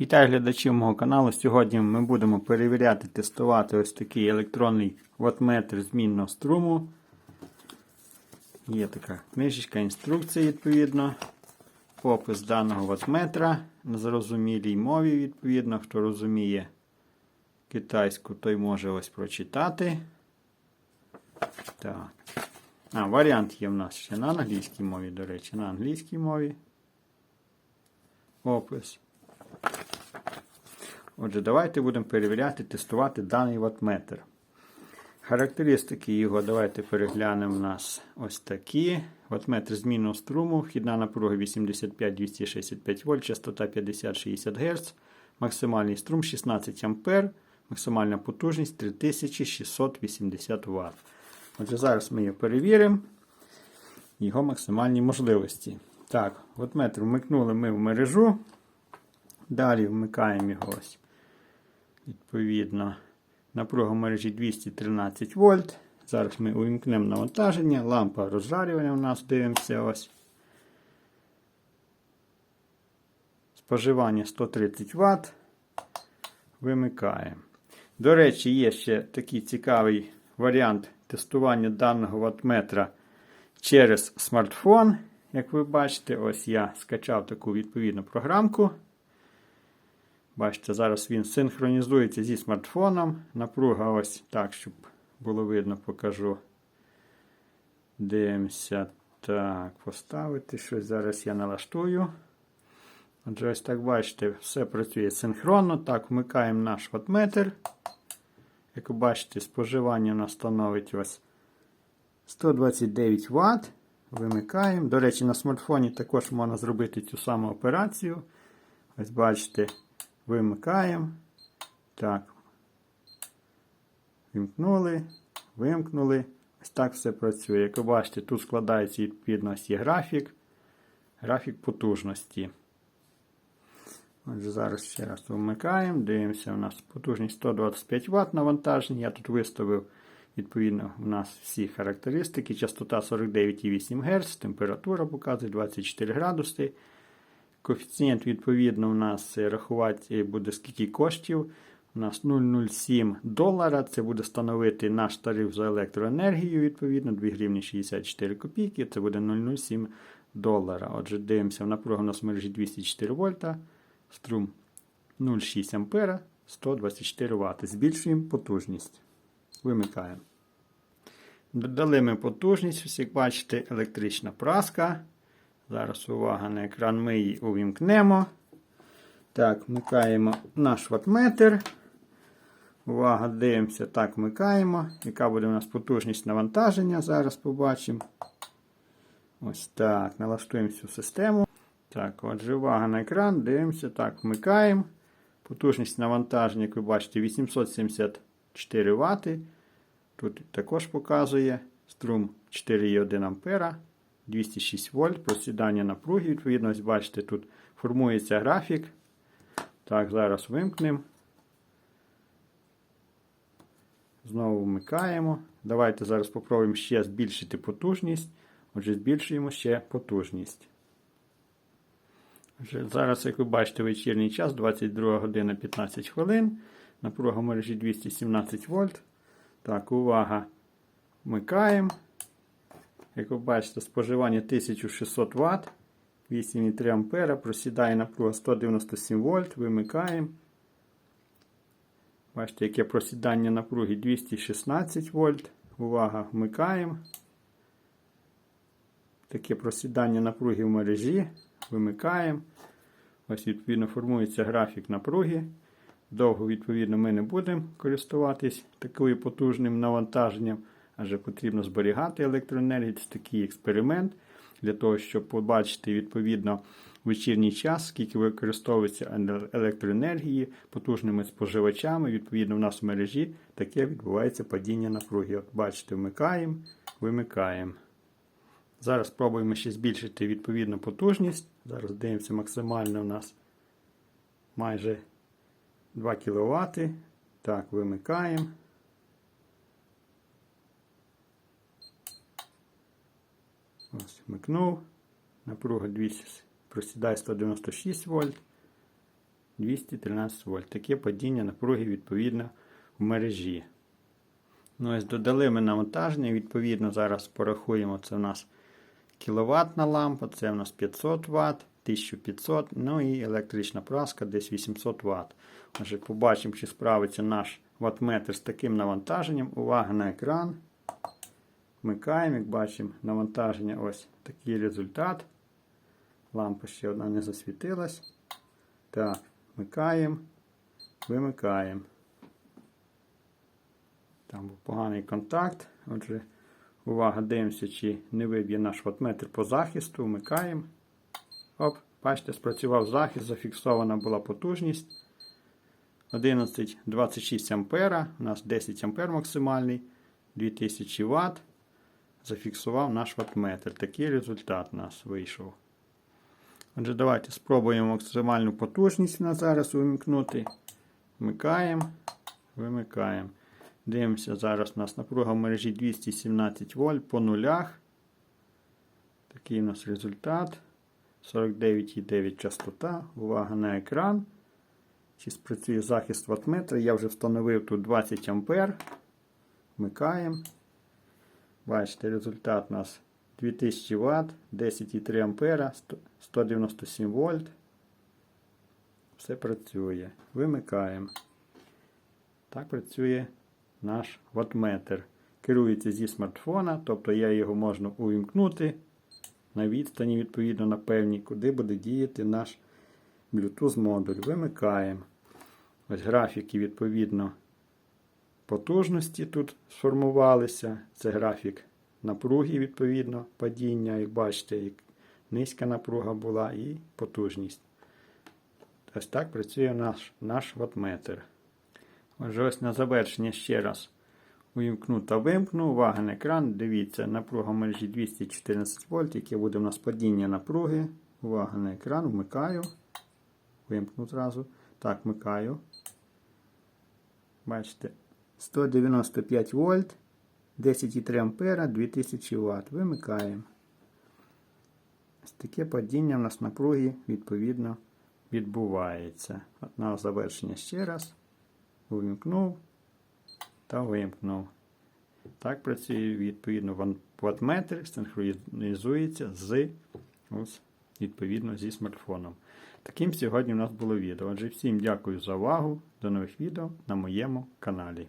Вітаю глядачів мого каналу. Сьогодні ми будемо перевіряти, тестувати ось такий електронний ватметр змінного струму. Є така книжечка, інструкція відповідно. Опис даного ватметра на зрозумілій мові, відповідно. Хто розуміє китайську, той може ось прочитати. Так. А, варіант є в нас ще на англійській мові, до речі, на англійській мові. Опис. Отже, давайте будемо перевіряти, тестувати даний ватметр. Характеристики його давайте переглянемо у нас ось такі. Ватметр змінного струму, вхідна напруга 85-265 вольт, частота 50-60 Гц, максимальний струм 16 А, максимальна потужність 3680 Вт. Отже, зараз ми його перевіримо. Його максимальні можливості. Так, ватметр вмикнули ми в мережу. Далі вмикаємо його ось. Відповідно, напруга мережі 213 вольт. Зараз ми увімкнемо навантаження. Лампа розжарювання у нас дивимося ось. Споживання 130 Вт. Вимикаємо. До речі, є ще такий цікавий варіант тестування даного ваттметра через смартфон. Як ви бачите, ось я скачав таку відповідну програмку. Бачите, зараз він синхронізується зі смартфоном. Напруга ось так, щоб було видно, покажу. Дивимося. Так, поставити щось. Зараз я налаштую. Отже, ось так бачите, все працює синхронно. Так, вмикаємо наш ватметр. Як ви бачите, споживання у нас становить ось 129 Вт. Вимикаємо. До речі, на смартфоні також можна зробити цю саму операцію. Ось бачите. Вимикаємо. Так. Вимкнули, вимкнули. Ось так все працює. Як ви бачите, тут складається відповідно є графік. Графік потужності. Отже, зараз ще раз вмикаємо. Дивимося, у нас потужність 125 Вт навантаження. Я тут виставив, відповідно, у нас всі характеристики. Частота 49,8 Гц, температура показує 24 градуси. Коефіцієнт, відповідно, у нас рахувати буде скільки коштів. У нас 0,07 долара. Це буде становити наш тариф за електроенергію, відповідно, 2 гривні 64 копійки. Це буде 0,07 долара. Отже, дивимося, напруга у нас мережі 204 вольта. Струм 0,6 ампера, 124 Вт. Збільшуємо потужність. Вимикаємо. Додали ми потужність, як бачите, електрична праска. Зараз увага на екран, ми її увімкнемо. Так, вмикаємо наш ватметр. Увага, дивимося, так, вмикаємо. Яка буде у нас потужність навантаження? Зараз побачимо. Ось так. Налаштуємо всю систему. Так, отже, увага на екран. Дивимося, так, вмикаємо. Потужність навантаження, як ви бачите, 874 Вт. Тут також показує струм 4,1 ампера. 206 вольт, просідання напруги. Відповідно, ось бачите, тут формується графік. Так, зараз вимкнемо. Знову вмикаємо. Давайте зараз спробуємо ще збільшити потужність. Отже, збільшуємо ще потужність. Зараз, як ви бачите, вечірній час, 22 година 15 хвилин. Напруга мережі 217 вольт. Так, увага. Вмикаємо. Як ви бачите, споживання 1600 Вт, 8,3 А, просідає напруга 197 вольт, вимикаємо. Бачите, яке просідання напруги 216 вольт. Увага, вмикаємо. Таке просідання напруги в мережі. Вимикаємо. Ось, відповідно, формується графік напруги. Довго, відповідно, ми не будемо користуватись таким потужним навантаженням адже потрібно зберігати електроенергію. Це такий експеримент для того, щоб побачити відповідно вечірній час, скільки використовується електроенергії потужними споживачами. Відповідно, в нас в мережі таке відбувається падіння напруги. От Бачите, вмикаємо, вимикаємо. Зараз спробуємо ще збільшити відповідну потужність. Зараз дивимося, максимально у нас майже 2 кВт. Так, вимикаємо. Ось, вмикнув. Напруга 200, просідає 196 вольт. 213 вольт. Таке падіння напруги відповідно в мережі. Ну, ось додали ми навантаження. Відповідно, зараз порахуємо, це у нас кіловатна лампа, це у нас 500 Вт, 1500, ну і електрична праска десь 800 Вт. Отже, побачимо, чи справиться наш ваттметр з таким навантаженням. Увага на екран. Вмикаємо, як бачимо, навантаження ось такий результат. Лампа ще одна не засвітилась. Так, вмикаємо, вимикаємо. Там був поганий контакт. Отже, увага, дивимося, чи не виб'є наш ватметр по захисту. Вмикаємо. Оп, бачите, спрацював захист, зафіксована була потужність. 11,26 ампера. У нас 10 ампер максимальний. 2000 Вт. Зафіксував наш ватметр. Такий результат у нас вийшов. Отже, давайте спробуємо максимальну потужність на зараз увімкнути. Вмикаємо, вимикаємо. Дивимося, зараз у нас напруга в мережі 217 вольт по нулях. Такий у нас результат. 49,9 частота. Увага на екран. Чи спрацює захист ваттметра. Я вже встановив тут 20 ампер. Вмикаємо. Бачите, результат у нас 2000 Вт, 10,3 ампера, 197 вольт. Все працює. Вимикаємо. Так працює наш ваттметр. Керується зі смартфона, тобто я його можна увімкнути на відстані, відповідно, на певній, куди буде діяти наш Bluetooth модуль. Вимикаємо. Ось графіки, відповідно, потужності тут сформувалися. Це графік напруги, відповідно, падіння, як бачите, як низька напруга була і потужність. Ось так працює наш наш ваттметр. Отже, ось на завершення ще раз увімкну та вимкну. Увага на екран. Дивіться, напруга в мережі 214 вольт, яке буде у нас падіння напруги. Увага на екран, вмикаю. Вимкну зразу. Так, вмикаю. Бачите, 195 вольт, 10,3 ампера, 2000 Вт. Вимикаємо. Ось таке падіння в нас напруги, відповідно, відбувається. От на завершення ще раз. Увімкнув та вимкнув. Так працює, відповідно, ваттметр синхронізується з, ось, відповідно, зі смартфоном. Таким сьогодні у нас було відео. Отже, всім дякую за увагу. До нових відео на моєму каналі.